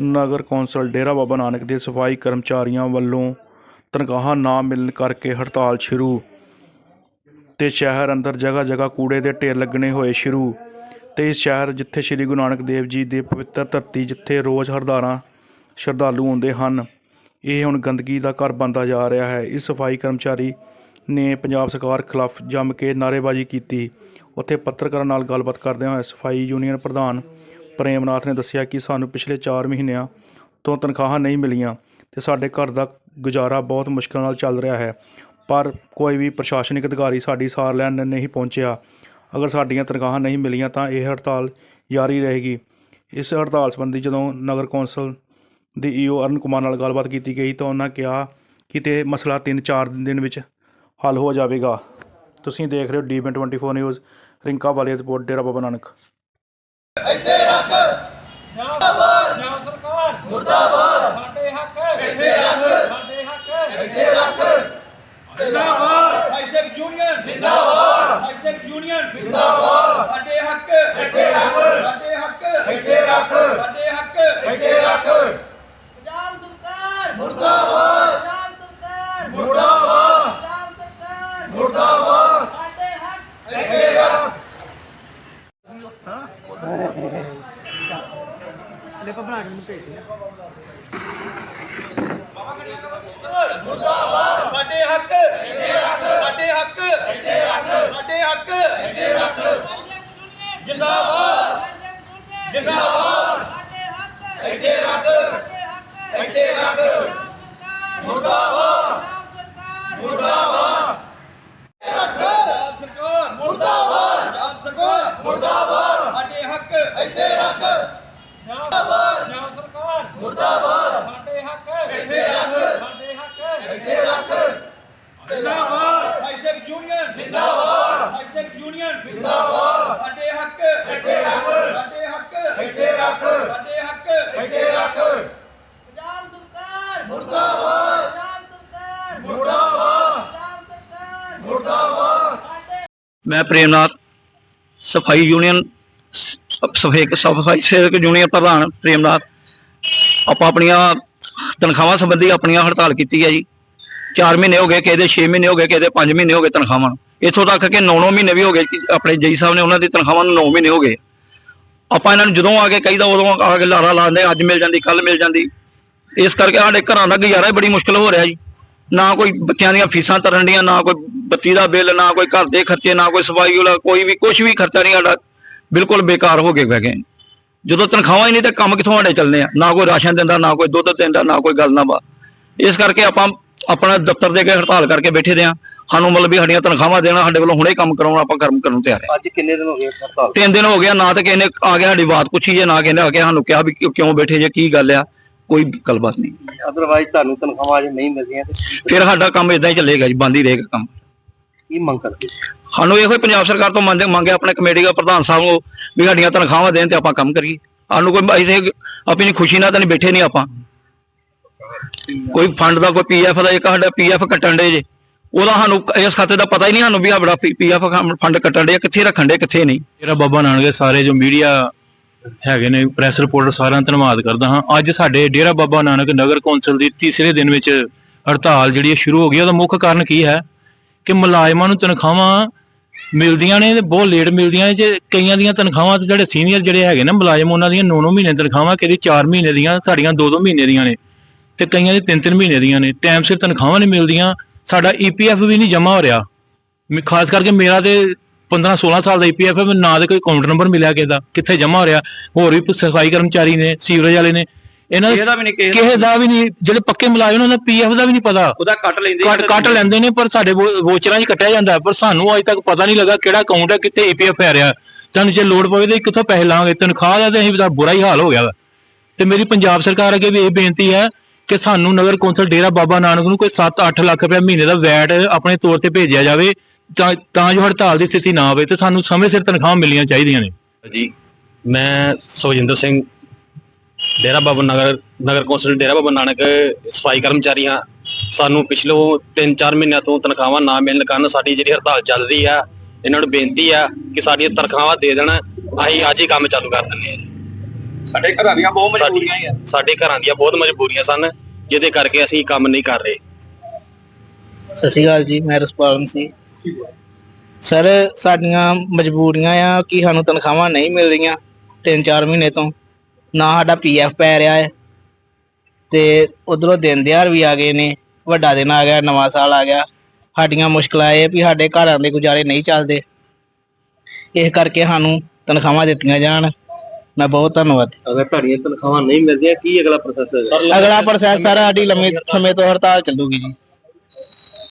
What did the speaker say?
ਨਗਰ council Dera Baba Nanak ਦੇ ਸਫ਼ਾਈ ਕਰਮਚਾਰੀਆਂ ਵੱਲੋਂ ਤਨਖਾਹਾਂ ਨਾ ਮਿਲਣ ਕਰਕੇ ਹੜਤਾਲ ਸ਼ੁਰੂ ਤੇ ਸ਼ਹਿਰ ਅੰਦਰ ਜਗ੍ਹਾ ਜਗ੍ਹਾ ਕੂੜੇ ਦੇ ਢੇਰ ਲੱਗਣੇ ਹੋਏ ਸ਼ੁਰੂ ਤੇ ਇਸ ਸ਼ਹਿਰ ਜਿੱਥੇ ਸ੍ਰੀ ਗੁਰੂ ਨਾਨਕ ਦੇਵ ਜੀ ਦੇ ਪਵਿੱਤਰ ਧਰਤੀ ਜਿੱਥੇ ਰੋਜ਼ ਹਰਦਾਰਾਂ ਸ਼ਰਧਾਲੂ ਆਉਂਦੇ ਹਨ, ਇਹ ਹੁਣ ਗੰਦਗੀ ਦਾ ਘਰ ਬਣਦਾ ਜਾ ਰਿਹਾ ਹੈ। ਇਸ ਸਫ਼ਾਈ ਕਰਮਚਾਰੀ ਨੇ ਪੰਜਾਬ ਸਰਕਾਰ ਖਿਲਾਫ ਜੰਮ ਕੇ ਨਾਅਰੇਬਾਜ਼ੀ ਕੀਤੀ। ਉੱਥੇ ਪੱਤਰਕਾਰਾਂ ਨਾਲ ਗੱਲਬਾਤ ਕਰਦਿਆਂ ਹੋਏ ਸਫ਼ਾਈ ਯੂਨੀਅਨ ਪ੍ਰਧਾਨ ਪ੍ਰੇਮਨਾਥ ਨੇ ਦੱਸਿਆ ਕਿ ਸਾਨੂੰ ਪਿਛਲੇ 4 ਮਹੀਨਿਆਂ ਤੋਂ ਤਨਖਾਹਾਂ ਨਹੀਂ ਮਿਲੀਆਂ ਤੇ ਸਾਡੇ ਘਰ ਦਾ ਗੁਜ਼ਾਰਾ ਬਹੁਤ ਮੁਸ਼ਕਲ ਨਾਲ ਚੱਲ ਰਿਹਾ ਹੈ। ਪਰ ਕੋਈ ਵੀ ਪ੍ਰਸ਼ਾਸਨਿਕ ਅਧਿਕਾਰੀ ਸਾਡੀ ਸਾਰ ਲੈਣ ਨਹੀਂ ਪਹੁੰਚਿਆ। ਅਗਰ ਸਾਡੀਆਂ ਤਨਖਾਹਾਂ ਨਹੀਂ ਮਿਲੀਆਂ ਤਾਂ ਇਹ ਹੜਤਾਲ ਜਾਰੀ ਰਹੇਗੀ। ਇਸ ਹੜਤਾਲ ਸੰਬੰਧੀ ਜਦੋਂ ਨਗਰ ਕੌਂਸਲ ਦੇ ਈਓ ਅਰਨ ਕੁਮਾਰ ਨਾਲ ਗੱਲਬਾਤ ਕੀਤੀ ਗਈ ਤਾਂ ਉਹਨਾਂ ਕਿਹਾ ਕਿ ਤੇ ਮਸਲਾ 3-4 ਦਿਨ ਵਿੱਚ ਹੱਲ ਹੋ ਜਾਵੇਗਾ। ਤੁਸੀਂ ਦੇਖ ਰਹੇ ਹੋ ਡੀਬਨ 24 ਨਿਊਜ਼, ਰਿੰਕਾ ਵਾਲੀ ਰਿਪੋਰਟ, ਡੇਰਾ ਬਾਬਾ ਨਾਨਕ ਜਾਂ ਸਰਕਾਰ ਮੁਰਦਾਬਾਦ ਸਾਡੇ ਹੱਕ ਇੱਥੇ ਰੱਖ ਸਾਡੇ ਹੱਕ ਇੱਥੇ ਰੱਖ ਜਿੰਦਾਬਾਦ ਹਾਈਟੈਕ ਯੂਨੀਅਨ ਜਿੰਦਾਬਾਦ ਹਾਈਟੈਕ ਯੂਨੀਅਨ ਜਿੰਦਾਬਾਦ। ਸਾਡੇ ਹੱਕ। ਇੱਥੇ ਰੱਖ। ਸਾਡੇ ਹੱਕ। ਇੱਥੇ ਰੱਖ। ਸਾਡੇ ਹੱਕ। ਇੱਥੇ ਰੱਖ। ਪੰਜਾਬ ਸਰਕਾਰ। ਮੁਰਦਾਬਾਦ। ਪੰਜਾਬ ਸਰਕਾਰ। ਮੁਰਦਾਬਾਦ। ਪੰਜਾਬ ਸਰਕਾਰ। ਮੁਰਦਾਬਾਦ। ਸਾਡੇ ਹੱਕ। ਇੱਥੇ ਰੱਖ। ਸਾਡੇ ਹੱਕ ਇੱਥੇ ਰੱਖ ਸਾਡੇ ਹੱਕ ਇੱਥੇ ਰੱਖ ਸਾਡੇ ਹੱਕ ਇੱਥੇ ਰੱਖ ਜਿੰਦਾਬਾਦ। ਜਿੰਦਾਬਾਦ ਇੱਥੇ ਰੱਖ ਇੱਥੇ ਰੱਖ ਮੁਰਦਾਬਾਦ ਪੰਜਾਬ ਮੁਰਦਾਬਾਦ ਪੰਜਾਬ ਸਰਕਾਰ ਮੁਰਦਾਬਾਦ ਪੰਜਾਬ ਸਰਕਾਰ ਮੁਰਦਾਬਾਦ ਸਾਡੇ ਹੱਕ ਇੱਥੇ ਰੱਖ ਮੁਰਦਾਬਾਦ ਜਾਂ ਸਰਕਾਰ ਮੁਰਦਾਬਾਦ ਸਾਡੇ ਹੱਕ ਇੱਥੇ ਰੱਖ ਸਾਡੇ ਹੱਕ ਇੱਥੇ ਰੱਖ ਜਿੰਦਾਬਾਦ ਹਾਈਟੈਕ ਯੂਨੀਅਨ। ਜਿੰਦਾਬਾਦ। Hi tech union. ਜਿੰਦਾਬਾਦ ਸਾਡੇ ਹੱਕ ਇੱਥੇ ਰੱਖ ਸਾਡੇ ਹੱਕ ਇੱਥੇ ਰੱਖ ਸਾਡੇ ਹੱਕ। ਇੱਥੇ ਰੱਖ। ਪੰਜਾਬ ਸਰਕਾਰ। ਮੁਰਦਾਬਾਦ। ਪੰਜਾਬ ਸਰਕਾਰ। ਮੁਰਦਾਬਾਦ। ਪੰਜਾਬ ਸਰਕਾਰ। ਮੁਰਦਾਬਾਦ। ਸਾਡੇ ਮੈਂ ਪ੍ਰੇਮਨਾਥ ਸਫ਼ਾਈ ਯੂਨੀਅਨ ਸ- ਸਫ਼ਾਈ ਸਫ਼ਾਈ ਸੇਵਕ ਯੂਨੀਅਨ ਪ੍ਰਧਾਨ ਪ੍ਰੇਮਨਾਥ। ਆਪਾਂ ਆਪਣੀਆਂ ਤਨਖਾਹਾਂ ਸੰਬੰਧੀ ਆਪਣੀਆਂ ਹੜਤਾਲ ਕੀਤੀ ਹੈ ਜੀ। 4 ਮਹੀਨੇ ਹੋ ਗਏ ਕਿਸੇ ਦੇ 6 ਮਹੀਨੇ ਹੋ ਗਏ ਕਿਸੇ ਦੇ 5 ਮਹੀਨੇ ਹੋ ਗਏ ਤਨਖਾਹਾਂ। ਨੂੰ। ਇੱਥੋਂ ਤੱਕ ਕਿ 9-9 ਮਹੀਨੇ ਵੀ ਹੋ ਗਏ ਕਿ ਆਪਣੇ ਜਈ ਸਾਹਿਬ ਨੇ ਉਹਨਾਂ ਦੀ ਤਨਖਾਹਾਂ ਨੂੰ 9 ਮਹੀਨੇ ਹੋ ਗਏ। ਆਪਾਂ ਇਹਨਾਂ ਨੂੰ ਜਦੋਂ ਆ ਕੇ ਕਹੀਦਾ, ਉਦੋਂ ਆ ਕੇ ਲਾਰਾ ਲਾਉਂਦੇ, ਅੱਜ ਮਿਲ ਜਾਂਦੀ ਕੱਲ ਮਿਲ ਜਾਂਦੀ। ਇਸ ਕਰਕੇ ਸਾਡੇ ਘਰਾਂ ਦਾ ਗੁਜ਼ਾਰਾ ਬੜੀ ਮੁਸ਼ਕਲ ਹੋ ਰਿਹਾ ਜੀ। ਨਾ ਕੋਈ ਬੱਚਿਆਂ ਦੀਆਂ ਫੀਸਾਂ ਤਰਨ ਦੀਆਂ, ਨਾ ਕੋਈ ਬੱਤੀ ਦਾ ਬਿੱਲ, ਨਾ ਕੋਈ ਘਰ ਦੇ ਖਰਚੇ, ਨਾ ਕੋਈ ਸਫ਼ਾਈ ਵਾਲਾ, ਕੋਈ ਵੀ ਕੁਝ ਵੀ ਖਰਚਾ ਨਹੀਂ ਸਾਡਾ। ਬਿਲਕੁਲ ਬੇਕਾਰ ਹੋ ਕੇ ਬਹਿ ਗਏ। ਜਦੋਂ ਤਨਖਾਹਾਂ ਹੀ ਨਹੀਂ ਤੇ ਕੰਮ ਕਿੱਥੋਂ ਸਾਡੇ ਚੱਲਨੇ ਆ? ਨਾ ਕੋਈ ਰਾਸ਼ਨ ਦਿੰਦਾ, ਨਾ ਕੋਈ ਦੁੱਧ ਦਿੰਦਾ, ਨਾ ਕੋਈ ਗੱਲ ਨਾ ਬਾ ਇਸ ਕਰਕੇ ਆਪਾਂ ਆਪਣਾ ਦਫ਼ਤਰ ਦੇ ਕੇ ਹੜਤਾਲ ਕਰਕੇ ਬੈਠੇ ਦੇ ਆ। ਸਾਨੂੰ ਮਤਲਬ ਵੀ ਸਾਡੀਆਂ ਤਨਖਾਹਾਂ ਦੇਣਾ ਸਾਡੇ ਵੱਲੋਂ ਹੁਣੇ ਕੰਮ ਕਰਾਉਣਾ ਆਪਾਂ ਕਰਮ ਕਰਨ ਨੂੰ ਤਿਆਰ ਹਾਂ। ਅੱਜ ਕਿੰਨੇ ਦਿਨ ਹੋ ਗਏ ਹੜਤਾਲ? ਤਿੰਨ ਦਿਨ ਹੋ ਗਿਆ ਨਾ ਤਾਂ ਕਿਸੇ ਨੇ ਆ ਕੇ ਸਾਡੀ ਬਾਤ ਪੁੱਛੀ ਜੇ ਨਾ ਕਿਸੇ ਨੇ ਆ ਕੇ ਸਾਨੂੰ ਕਿਹਾ ਵੀ ਕਿਉਂ- ਕਿਉਂ ਬੈਠੇ ਜੇ ਕੀ ਗੱਲ ਆ ਕੋਈ ਗੱਲਬਾਤ ਨਹੀਂ। ਅਦਰਵਾਈਜ਼ ਤੁਹਾਨੂੰ ਤਨਖਾਹਾਂ ਅਜੇ ਨਹੀਂ ਮਿਲਦੀਆਂ ਤੇ ਫਿਰ ਸਾਡਾ ਕੰਮ ਇਦਾਂ ਹੀ ਚੱਲੇਗਾ ਜੀ ਬੰਦ ਹੀ ਰਹੇਗਾ ਕੰਮ। ਕੀ ਮੰਗ ਕਰਦੇ? ਸਾਨੂੰ ਇਹੋ ਹੀ ਪੰਜਾਬ ਸਰਕਾਰ ਤੋਂ ਮੰਗ ਮੰਗੇ ਆਪਣੇ ਕਮੇਟੀ ਦਾ ਪ੍ਰਧਾਨ ਸਾਹਿਬ ਨੂੰ ਵੀ ਸਾਡੀਆਂ ਤਨਖਾਹਾਂ ਦੇਣ ਤੇ ਆਪਾਂ ਕੰਮ ਕਰੀਏ। ਸਾਨੂੰ ਕੋਈ ਅਸੀਂ ਆਪਣੀ ਖੁਸ਼ੀ ਨਾਲ ਤਾਂ ਨਹੀਂ ਬੈਠੇ ਨਹੀਂ ਆਪਾਂ। ਕੋਈ ਫੰਡ ਦਾ ਕੋਈ ਪੀਐਫ ਦਾ ਇੱਕ ਸਾਡਾ ਪੀਐਫ ਕੱਟਣ ਦੇ ਜੇ। ਉਹਦਾ ਸਾਨੂੰ ਇਸ ਖਾਤੇ ਦਾ ਪਤਾ ਹੀ ਨਹੀਂ, ਸਾਨੂੰ ਵੀ ਆ ਪੀਐਫ ਫੰਡ ਕੱਟਣ ਦੇ ਕਿੱਥੇ ਰੱਖਣ ਦੇ ਕਿੱਥੇ ਨਹੀਂ। ਮੇਰਾ ਬਾਬਾ ਨਾਨਕ ਦੇ ਸਾਰੇ ਜੋ ਮੀਡੀਆ ਹੈਗੇ ਨੇ, ਪ੍ਰੈਸ ਰਿਪੋਰਟਰ ਸਾਰਿਆਂ ਦਾ ਧੰਨਵਾਦ ਕਰਦਾ ਹਾਂ। ਅੱਜ ਸਾਡੇ ਡੇਰਾ ਬਾਬਾ ਨਾਨਕ ਨਗਰ ਕੌਂਸਲ ਦੀ ਤੀਸਰੇ ਦਿਨ ਵਿੱਚ ਹੜਤਾਲ ਜਿਹੜੀ ਹੈ ਸ਼ੁਰੂ ਹੋ ਗਈ ਉਹਦਾ ਮੁੱਖ ਕਾਰਨ ਕੀ ਹੈ? ਕਿ ਮੁਲਾਜ਼ਮਾਂ ਨੂੰ ਤਨਖਾਹਾਂ ਮਿਲਦੀਆਂ ਨੇ ਤੇ ਬਹੁਤ ਲੇਟ ਮਿਲਦੀਆਂ ਨੇ, ਜੇ ਕਈਆਂ ਦੀਆਂ ਤਨਖਾਹਾਂ ਤੇ ਜਿਹੜੇ ਸੀਨੀਅਰ ਜਿਹੜੇ ਹੈਗੇ ਨੇ, ਮੁਲਾਜ਼ਮ ਉਹਨਾਂ ਦੀਆਂ 9-9 ਮਹੀਨੇ ਤਨਖਾਹਾਂ ਕਿਹਦੀ 4 ਮਹੀਨੇ ਦੀਆਂ, ਸਾਡੀਆਂ 2-2 ਮਹੀਨੇ ਦੀਆਂ ਨੇ ਤੇ ਕਈਆਂ ਦੀ 3-3 ਮਹੀਨੇ ਦੀਆਂ ਨੇ। ਟਾਈਮ ਸਿਰ ਤਨਖਾਹਾਂ ਨਹੀਂ ਮਿਲਦੀਆਂ ਸਾਡਾ ਈਪੀਐਫ ਵੀ ਨਹੀਂ ਜਮ੍ਹਾਂ ਹੋ ਰਿਹਾ। ਮੈਂ ਖਾਸ ਕਰਕੇ ਮੇਰਾ ਤੇ 15 16 ਸਾਲ ਦਾ ਈਪੀਐਫ ਹੈ ਮੈਨੂੰ ਨਾ ਦੇ ਕੋਈ ਅਕਾਊਂਟ ਨੰਬਰ ਮਿਲਿਆ ਕਿਸੇ ਦਾ ਕਿੱਥੇ ਜਮ੍ਹਾਂ ਹੋ ਰਿਹਾ। ਹੋਰ ਵੀ ਸਫ਼ਾਈ ਕਰਮਚਾਰੀ ਨੇ ਸੀਵਰੇਜ ਵਾਲੇ ਨੇ ਇਹਨਾਂ ਦਾ ਵੀ ਨਹੀਂ ਕਿਸੇ ਦਾ ਵੀ ਨਹੀਂ ਜਿਹੜੇ ਪੱਕੇ ਮੁਲਾਜ਼ਮ ਉਹਨਾਂ ਦਾ ਪੀਐਫ ਦਾ ਵੀ ਨਹੀਂ ਪਤਾ। ਉਹਦਾ ਕੱਟ ਲੈਂਦੇ ਕੱਟ ਕੱਟ ਲੈਂਦੇ ਨੇ ਪਰ ਸਾਡੇ ਵੋਚਰਾਂ 'ਚ ਕੱਟਿਆ ਜਾਂਦਾ ਪਰ ਸਾਨੂੰ ਅੱਜ ਤੱਕ ਪਤਾ ਨਹੀਂ ਲੱਗਾ ਕਿਹੜਾ ਅਕਾਊਂਟ ਹੈ ਕਿੱਥੇ ਈਪੀਐਫ ਪੈ ਰਿਹਾ। ਸਾਨੂੰ ਜੇ ਲੋਡ ਪਵੇ ਤਾਂ ਕਿੱਥੋਂ ਪੈਸੇ ਲਾਵਾਂਗੇ। ਤਨਖਾਹ ਦਾ ਤੇ ਅਸੀਂ ਬੁਰਾ ਹੀ ਹਾਲ ਹੋ ਗਿਆ ਤੇ ਮੇਰੀ ਪੰਜਾਬ ਸਰਕਾਰ ਅੱਗੇ ਵੀ ਇਹ ਬੇਨਤੀ ਹੈ ਕਿ ਸਾਨੂੰ ਨਗਰ ਕੌਂਸਲ ਡੇਰਾ ਬਾਬਾ ਨਾਨਕ ਨੂੰ ਕੋਈ 7-8 ਲੱਖ ਰੁਪਏ ਮਹੀਨੇ ਦਾ ਵੈਟ ਆਪਣੇ ਤੌਰ ਤੇ ਭੇਜਿਆ ਜਾਵੇ, ਤਾਂ ਤਾਂ ਜੋ ਹੜਤਾਲ ਦੀ ਸਥਿਤੀ ਨਾ ਆਵੇ ਤੇ ਸਾਨੂੰ ਸਮੇਂ ਸਿਰ ਤਨਖਾਹਾਂ ਮਿਲਣੀਆਂ ਚਾਹੀਦੀਆਂ ਨੇ। ਜੀ, ਮੈਂ ਸੁਖਜਿੰਦਰ ਸਿੰਘ, ਡੇਰਾ ਬਾਬਾ ਨਗਰ ਨਗਰ ਕੌਂਸਲ ਡੇਰਾ ਬਾਬਾ ਨਾਨਕ ਸਫ਼ਾਈ ਕਰਮਚਾਰੀ ਹਾਂ ਸਾਨੂੰ ਪਿਛਲੇ 3-4 ਮਹੀਨਿਆਂ ਤੋਂ ਤਨਖਾਹਾਂ ਨਾ ਮਿਲਣ ਕਾਰਨ ਸਾਡੀ ਜਿਹੜੀ ਹੜਤਾਲ ਚੱਲ ਰਹੀ ਆ, ਇਹਨਾਂ ਨੂੰ ਬੇਨਤੀ ਆ ਕਿ ਸਾਡੀਆਂ ਤਨਖਾਹਾਂ ਦੇ ਦੇਣ। ਅਸੀਂ ਅੱਜ ਹੀ ਕੰਮ ਚਾਲੂ ਕਰ ਦਿੰਦੇ ਹਾਂ। ਸਾਡੇ ਘਰਾਂ ਦੀਆਂ ਬਹੁਤ ਮਜਬੂਰੀਆਂ ਹੀ ਆ। ਸਾਡੇ ਘਰਾਂ ਦੀਆਂ ਬਹੁਤ ਮਜਬੂਰੀਆਂ ਸਨ ਜਿਹਦੇ ਕਰਕੇ ਅਸੀਂ ਕੰਮ ਨਹੀਂ ਕਰ ਰਹੇ। ਸਤਿ ਸ਼੍ਰੀ ਅਕਾਲ ਜੀ ਮੈਂ ਰਸਪਾਲ ਸੀ ਸਰ ਸਾਡੀਆਂ ਮਜਬੂਰੀਆਂ ਆ ਕਿ ਸਾਨੂੰ ਤਨਖਾਹਾਂ ਨਹੀਂ ਮਿਲ ਰਹੀਆਂ 3-4 ਮਹੀਨੇ ਤੋਂ। ਨਾ ਸਾਡਾ ਪੀਐਫ ਪੈ ਰਿਹਾ ਹੈ। ਤੇ ਉਧਰੋਂ ਦਿਨ ਦਿਹਾੜ ਵੀ ਆ ਗਏ ਨੇ। ਵੱਡਾ ਦਿਨ ਆ ਗਿਆ ਨਵਾਂ ਸਾਲ ਆ ਗਿਆ। ਸਾਡੀਆਂ ਮੁਸ਼ਕਲਾਂ ਇਹ ਵੀ ਸਾਡੇ ਘਰਾਂ ਦੇ ਗੁਜ਼ਾਰੇ ਨਹੀਂ ਚੱਲਦੇ। ਇਸ ਕਰਕੇ ਸਾਨੂੰ ਤਨਖਾਹਾਂ ਦਿੱਤੀਆਂ ਜਾਣ। ਮੈਂ ਬਹੁਤ ਧੰਨਵਾਦ। ਅਗਰ ਤੁਹਾਡੀਆਂ ਤਨਖਾਹਾਂ ਨਹੀਂ ਮਿਲਦੀਆਂ ਕੀ ਅਗਲਾ ਪ੍ਰੋਸੈਸ ਹੈ ਅਗਲਾ ਪ੍ਰੋਸੈਸ ਸਰ ਸਾਡੀ ਲੰਮੇ ਸਮੇਂ ਤੋਂ ਹੜਤਾਲ ਚੱਲੂਗੀ ਜੀ।